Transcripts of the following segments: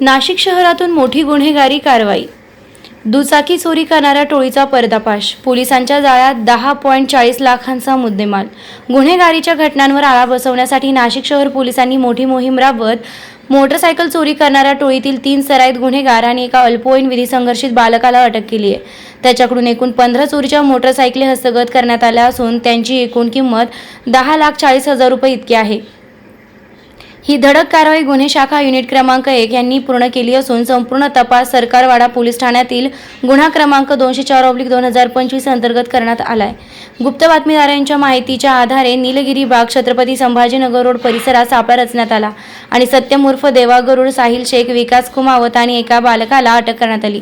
नाशिक शहरातून मोठी गुन्हेगारी कारवाई. दुचाकी चोरी करणाऱ्या टोळीचा पर्दाफाश. पोलिसांच्या जाळ्यात दहा पॉईंट चाळीस लाखांचा मुद्देमाल. गुन्हेगारीच्या घटनांवर आळा बसवण्यासाठी नाशिक शहर पोलिसांनी मोठी मोहीम राबवत मोटरसायकल चोरी करणाऱ्या टोळीतील तीन सराईत गुन्हेगार आणि एका अल्पवयीन विधी संघर्षित बालकाला अटक केली आहे. त्याच्याकडून एकूण पंधरा चोरीच्या मोटरसायकली हस्तगत करण्यात आल्या असून त्यांची एकूण किंमत दहा लाख चाळीस हजार रुपये इतकी आहे. ही धडक कारवाई गुन्हे शाखा युनिट क्रमांक एक यांनी पूर्ण केली असून संपूर्ण तपास सरकारवाडा पोलीस ठाण्यातील गुन्हा क्रमांक दोनशे चार ऑब्लिक दोन हजार पंचवीस अंतर्गत करण्यात आलाय. गुप्त बातमीदारांच्या माहितीच्या आधारे निलगिरी बाग छत्रपती संभाजीनगर रोड परिसरात सापळा रचण्यात आला आणि सत्यम उर्फ देवा गरुड साहिल शेख विकास कुमावत आणि एका बालकाला अटक करण्यात आली.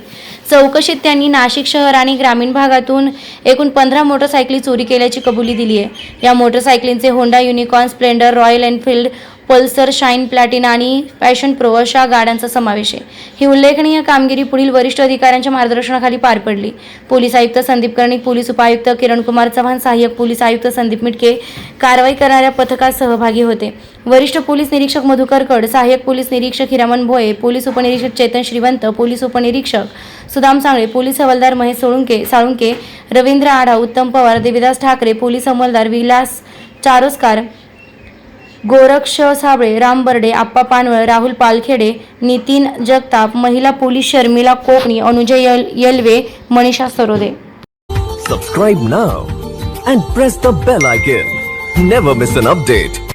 चौकशीत त्यांनी नाशिक शहर आणि ग्रामीण भागातून एकूण पंधरा मोटरसायकली चोरी केल्याची कबुली दिली आहे या मोटरसायकलींचे Honda Unicorn Splendor Royal Enfield Pulsar Shine Platina आणि पॅशन प्रो अशा गाड्यांचा समावेश आहे. ही उल्लेखनीय कामगिरी पुढील वरिष्ठ अधिकाऱ्यांच्या मार्गदर्शनाखाली पार पडली. पोलीस आयुक्त संदीप कर्णिक पोलीस उपायुक्त किरणकुमार चव्हाण सहाय्यक पोलीस आयुक्त संदीप मिटके कारवाई करणाऱ्या पथकात सहभागी होते. वरिष्ठ पोलीस निरीक्षक मधुकर कड सहाय्यक पोलीस निरीक्षक हिरामन भोये पोलीस उपनिरीक्षक चेतन श्रीवंत पोलीस उपनिरीक्षक सुदाम सांगळे पोलीस हवालदार महेश सोळुंके साळुंके रवींद्र आढाव उत्तम पवार देविदास ठाकरे पोलीस हवालदार विलास चारोस्कार गोरक्ष साबळे राम बर्डे आप्पा पानवळ राहुल पालखेडे नितीन जगताप महिला police Sharmila Kokani Anujay L Yalve Manisha Sarode. Subscribe now and press the bell icon never miss an update